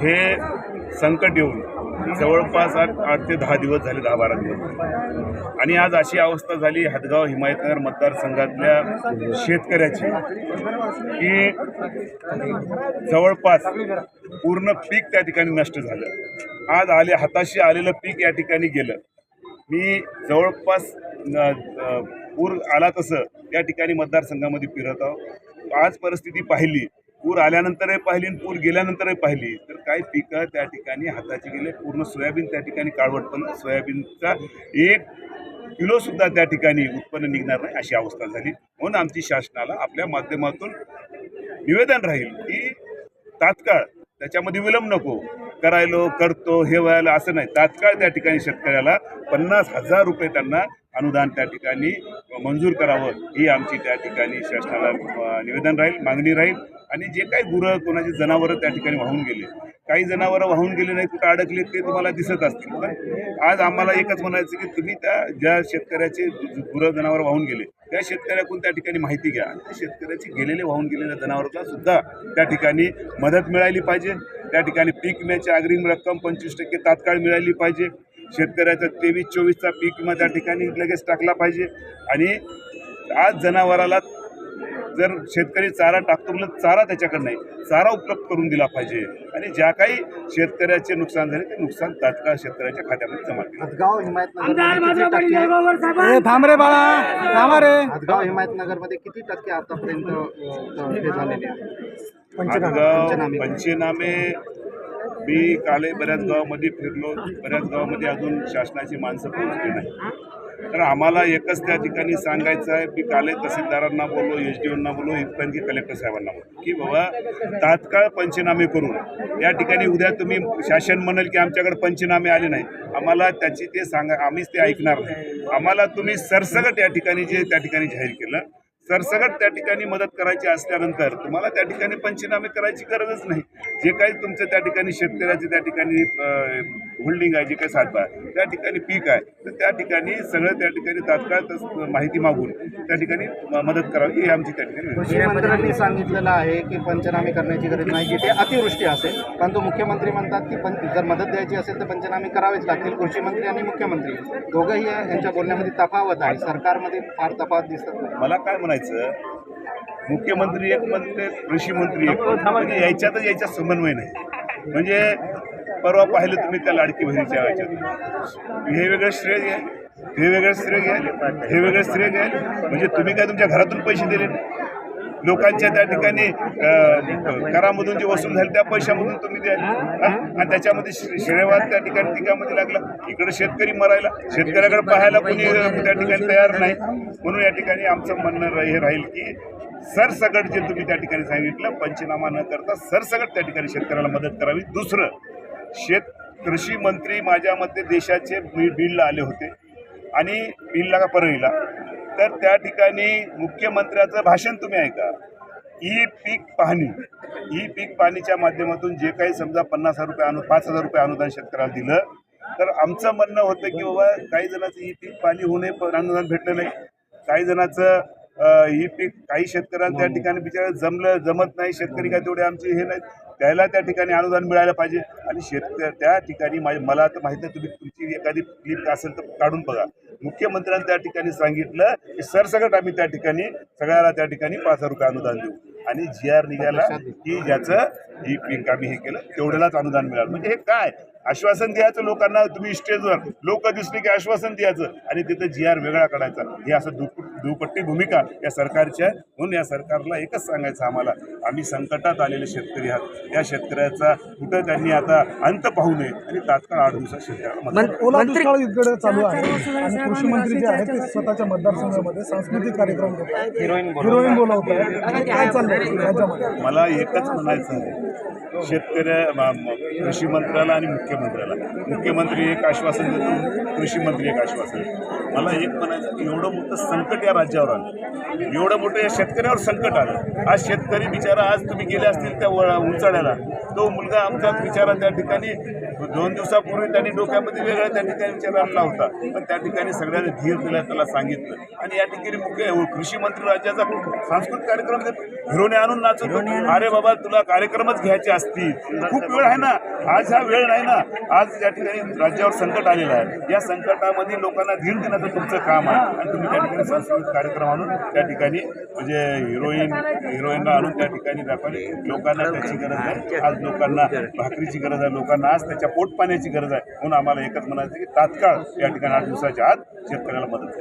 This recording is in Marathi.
हे संकट येऊन जवळपास आठ आठ ते दहा दिवस झाले दहा बारा दिवस आणि आज अशी अवस्था झाली हदगाव हिमायतनगर मतदारसंघातल्या शेतकऱ्याची की जवळपास पूर्ण पीक त्या ठिकाणी नष्ट झालं. आज आले हाताशी आलेलं पीक या ठिकाणी गेलं. मी जवळपास पूर आला तसं या ठिकाणी मतदारसंघामध्ये फिरत आहो. आज परिस्थिती पाहिली पूर आल्यानंतरही पाहिली आणि पूर गेल्यानंतरही पाहिली. तर काही पिकं त्या ठिकाणी हाताची गेले. पूर्ण सोयाबीन त्या ठिकाणी काळवट पण सोयाबीनचा एक किलोसुद्धा त्या ठिकाणी उत्पन्न निघणार नाही अशी अवस्था झाली. म्हणून आमची शासनाला आपल्या माध्यमातून निवेदन राहील की तात्काळ त्याच्यामध्ये विलंब नको. करायलो करतो हे व्हायला असं नाही. तात्काळ त्या ठिकाणी शेतकऱ्याला पन्नास हजार रुपये त्यांना अनुदान त्या ठिकाणी मंजूर करावं ही आमची त्या ठिकाणी शासनाला निवेदन राहील मागणी राहील. आणि जे काही गुरं कोणाची जनावरं त्या ठिकाणी वाहून गेले. काही जनावरं वाहून गेले नाही कुठं अडकले ते तुम्हाला दिसत असतील. पण आज आम्हाला एकच म्हणायचं की तुम्ही त्या ज्या शेतकऱ्याचे गुरं जनावरं वाहून गेले त्या शेतकऱ्याकडून त्या ठिकाणी माहिती घ्या. आणि त्या शेतकऱ्याची गेलेले वाहून गेलेल्या जनावरांना सुद्धा त्या ठिकाणी मदत मिळाली पाहिजे. त्या ठिकाणी पीक विम्याची अग्रिम रक्कम पंचवीस टक्के तात्काळ मिळाली पाहिजे. शेतकऱ्याचा तेवीस चोवीसचा पीक विमा त्या ठिकाणी लगेच टाकला पाहिजे. आणि आज जनावराला जर शेतकरी चारा टाकतो म्हणलं चारा त्याच्याकडे नाही. चारा उपलब्ध करून दिला पाहिजे. आणि ज्या काही शेतकऱ्याचे नुकसान झाले ते नुकसान तात्काळ शेतकऱ्याच्या खात्यामध्ये जमा केलं. हदगाव हिमायतनगर ए थांब रे बाळा थांबा रे. हदगाव हिमायतनगरमध्ये किती टक्के आतापर्यंत पंचनामे. मी काले बऱ्याच गावामध्ये फिरलो. बऱ्याच गावामध्ये अजून शासनाची माणसं पोहोचली नाही. तर आम्हाला एकच त्या ठिकाणी सांगायचं आहे मी काले तहसीलदारांना बोललो एच डी ओंना बोललो इथपर्यंत कलेक्टर साहेबांना बोललो की बाबा तात्काळ पंचनामे करून या ठिकाणी उद्या तुम्ही शासन म्हणाल की आमच्याकडे पंचनामे आले नाही आम्हाला त्याची ते सांगा आम्हीच ते ऐकणार नाही. आम्हाला तुम्ही सरसगट या ठिकाणी जे त्या ठिकाणी जाहीर केलं सरसगट त्या ठिकाणी मदत करायची असल्यानंतर तुम्हाला त्या ठिकाणी पंचनामे करायची गरजच नाही. जे काही तुमचं त्या ठिकाणी शेतकऱ्याचे त्या ठिकाणी होल्डिंग आहे जे काही आहे त्या ठिकाणी पीक आहे तर त्या ठिकाणी सगळं त्या ठिकाणी तात्काळ तस माहिती मागून त्या ठिकाणी मदत करावी ही आमची त्या ठिकाणी सांगितलेलं आहे की पंचनामे करण्याची गरज नाही की ते अतिवृष्टी असेल परंतु मुख्यमंत्री म्हणतात की पण जर मदत द्यायची असेल तर पंचनामे करावेच लागतील कृषी मंत्री आणि मुख्यमंत्री. दोघंही यांच्या बोलण्यामध्ये तफावत आहे सरकारमध्ये फार तफावत दिसत मला काय म्हणायचं मुख्यमंत्री एक म्हणते कृषी मंत्री एक म्हणजे याच्यातच याच्यात समन्वय नाही. म्हणजे परवा पाहिलं तुम्ही त्या लाडकी बहिणीच्या याच्यात. हे वेगळं श्रेय घ्या. हे वेगळं श्रेय घ्या. हे वेगळं श्रेय घ्या. म्हणजे तुम्ही काय तुमच्या घरातून पैसे दिले नाही? लोकांच्या त्या ठिकाणी करामधून जे वसूल झाले त्या पैशामधून तुम्ही द्या. आणि त्याच्यामध्ये श्रे- श्रेयवाद त्या ठिकाणी टीकामध्ये लागला. इकडे शेतकरी मरायला शेतकऱ्याकडे पाहायला कोणी त्या ठिकाणी तयार नाही. म्हणून या ठिकाणी आमचं म्हणणं हे राहील की सरसगट जे तुम्ही त्या ठिकाणी सांगितलं पंचनामा न करता सरसगट त्या ठिकाणी शेतकऱ्याला मदत करावी. दुसरं शेत कृषी मंत्री माझ्या मते देशाचे बिलला आले होते. आणि बिलला का परळीला तर त्या ठिकाणी मुख्यमंत्र्याचं भाषण तुम्ही ऐका. ई पीक पाहणी. ई पीक पाहणीच्या माध्यमातून जे काही समजा पन्नास हजार रुपये अनु पाच हजार रुपये अनुदान शेतकऱ्याला दिलं तर आमचं म्हणणं होतं की बाबा काही जणांचं ई पीक पाणी होऊ नये पण अनुदान भेटलं नाही. काही जणांचं ही पीक काही शेतकऱ्यांना त्या ठिकाणी बिचारा जमलं जमत नाही. शेतकरी काय तेवढे आमचे हे नाही त्याला त्या ठिकाणी अनुदान मिळायला पाहिजे. आणि शेतकरी त्या ठिकाणी मला तर माहिती नाही तुम्ही तुमची एखादी क्लिप असेल तर काढून बघा. मुख्यमंत्र्यांनी त्या ठिकाणी सांगितलं की सरसकट आम्ही त्या ठिकाणी सगळ्याला त्या ठिकाणी पाच हजार रुपये अनुदान देऊ. आणि जी आर निघाला की ज्याचं ही पीक आम्ही हे केलं तेवढ्यालाच अनुदान मिळालं. म्हणजे हे काय? आश्वासन द्यायचं लोकांना तुम्ही स्टेजवर. लोक दिसले की आश्वासन द्यायचं. आणि तिथं जी आर वेगळा काढायचा. हे असं दुप दुपट्टी भूमिका या सरकारची आहे. म्हणून या सरकारला एकच सांगायचं आम्हाला. आम्ही संकटात आलेले शेतकरी आहात. या शेतकऱ्याचा कुठं त्यांनी आता अंत पाहू नये आणि तात्काळ आठ दिवसात शेतकऱ्याला चालू आहे. आणि कृषी मंत्री जे आहेत ते स्वतःच्या मतदारसंघामध्ये सांस्कृतिक कार्यक्रम हिरोईन मला एकच म्हणायचं आहे. शेतकऱ्या कृषी मंत्र्याला आणि मुख्यमंत्र्याला. मुख्यमंत्री एक आश्वासन देतो कृषी मंत्री एक आश्वासन. देतो मला एक म्हणायचं की एवढं मोठं संकट या राज्यावर आलं. एवढं मोठं या शेतकऱ्यावर संकट आलं. आज शेतकरी बिचारा आज तुम्ही गेले असतील त्या व- उंचाड्याला. तो मुलगा आमचा बिचारा त्या ठिकाणी दोन दिवसापूर्वी त्यांनी डोक्यामध्ये वेगळा त्या ठिकाणी विचार आणला होता. पण त्या ठिकाणी सगळ्यांनी धीर दिला त्याला सांगितलं. आणि या ठिकाणी मुख्य कृषी मंत्री राज्याचा सांस्कृतिक कार्यक्रम हिरोने आणून नाचवतो. अरे बाबा तुला कार्यक्रमच घ्यायचे असतील. खूप वेळ आहे ना. आज हा वेळ नाही ना. आज या ठिकाणी राज्यावर संकट आलेलं आहे या संकटामध्ये लोकांना धीर देण्याचं तुमचं काम आहे. आणि तुम्ही त्या ठिकाणी सांस्कृतिक कार्यक्रम आणून त्या ठिकाणी म्हणजे हिरोईन हिरोईनला आणून त्या ठिकाणी दाखवले. लोकांना त्याची गरज आहे. आज लोकांना भाकरीची गरज आहे. लोकांना आज त्याच्या पोट पाण्याची गरज आहे. म्हणून आम्हाला एकच म्हणायचं की तात्काळ या ठिकाणी आठ दिवसाच्या आत शेतकऱ्याला मदत